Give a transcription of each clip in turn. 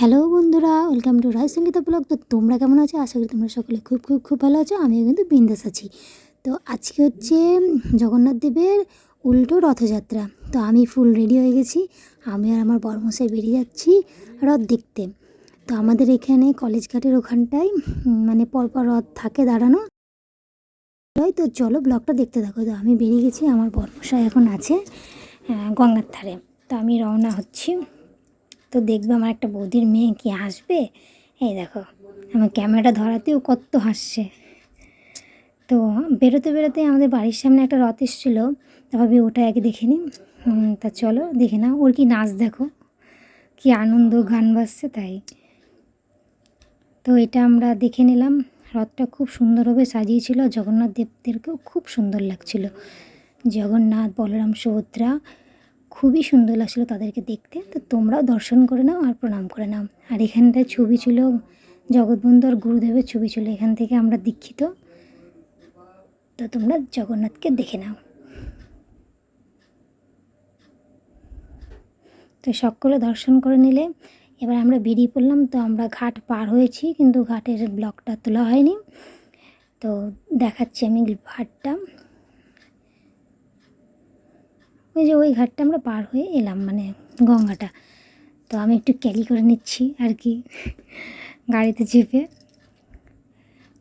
Hello বন্ধুরা, welcome to Roy Sangeeta blog. তো তোমরা কেমন আছো? আশা করি তোমরা সকলে খুব খুব খুব ভালো আছো। আমিও কিন্তু বিন্দাস আছি। তো আজকে হচ্ছে জগন্নাথ দেবের উল্টো রথযাত্রা। তো আমি ফুল রেডি হয়ে গেছি। আমি আর আমার বর্মশাই বেরিয়ে যাচ্ছি রথ দেখতে। তো আমাদের এখানে কলেজ ঘাটের ওখানটায় মানে পরপর রথ থাকে দাঁড়ানো। তো চলো ব্লগটা দেখতে থাকো। তো আমি বেরিয়ে গেছি, আমার বর্মশাই এখন আছে গঙ্গার ধারে। তো আমি রওনা হচ্ছি। তো দেখবে আমার একটা বৌদির মেয়ে কি হাসবে এই দেখো, আমার ক্যামেরাটা ধরাতেও কত হাসছে। তো বেরোতে বেরোতে আমাদের বাড়ির সামনে একটা রথ এসেছিল। তা ওটা আগে দেখে নিই। তা চলো, দেখে না ওর কি নাচ দেখো। কি আনন্দ, গান বাজছে তাই। তো এটা আমরা দেখে নিলাম। রথটা খুব সুন্দরভাবে সাজিয়েছিল। জগন্নাথ দেবদেরকেও খুব সুন্দর লাগছিল। জগন্নাথ, বলরাম, সুভদ্রা খুবই সুন্দর লাগছিল তাদেরকে দেখতে। তো তোমরাও দর্শন করে নাও আর প্রণাম করে নাও। আর এখানটায় ছবি ছিল, জগৎবন্ধু আর গুরুদেবের ছবি ছিল। এখান থেকে আমরা দীক্ষিত। তো তোমরা জগন্নাথকে দেখে নাও। তো সকলে দর্শন করে নিলে। এবার আমরা বেরিয়ে পড়লাম। তো আমরা ঘাট পার হয়েছি, কিন্তু ঘাটের ব্লকটা তোলা হয়নি। তো দেখাচ্ছি আমি ঘাটটা। ওই যে ওই ঘাটটা আমরা পার হয়ে এলাম মানে গঙ্গাটা। তো আমি একটু ক্যালি করে নিচ্ছি আর কি, গাড়িতে চেপে।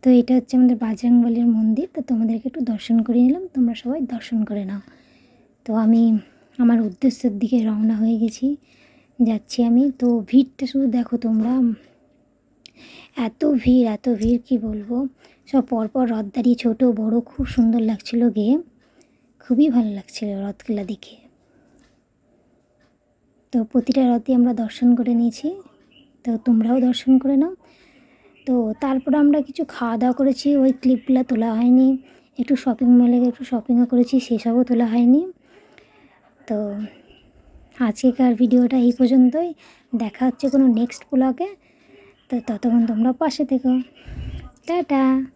তো এটা হচ্ছে আমাদের বাজরাংবালির মন্দির, তো তোমাদেরকে একটু দর্শন করে নিলাম, তোমরা সবাই দর্শন করে নাও। তো আমি আমার উদ্দেশ্যের দিকে রওনা হয়ে গেছি, যাচ্ছি আমি। তো ভিড়টা শুধু দেখো তোমরা, এত ভিড় এত ভিড় কি বলব? সব পরপর রথ দাঁড়িয়ে ছোটো, বড়, খুব সুন্দর লাগছিল গিয়ে। খুবই ভালো লাগছিল রথগুলা দেখে। তো প্রতিটা রথই আমরা দর্শন করে নিয়েছি। তো তোমরাও দর্শন করে নাও। তো তারপর আমরা কিছু খাওয়া দাওয়া করেছি, ওই ক্লিপগুলো তোলা হয়নি। একটু শপিং মলে একটু শপিংও করেছি, সেসবও তোলা হয়নি। তো আজকেকার ভিডিওটা এই পর্যন্তই। দেখা হচ্ছে কোনো নেক্সট ব্লগে তো ততক্ষণ তোমরা পাশে থেকো। টাটা!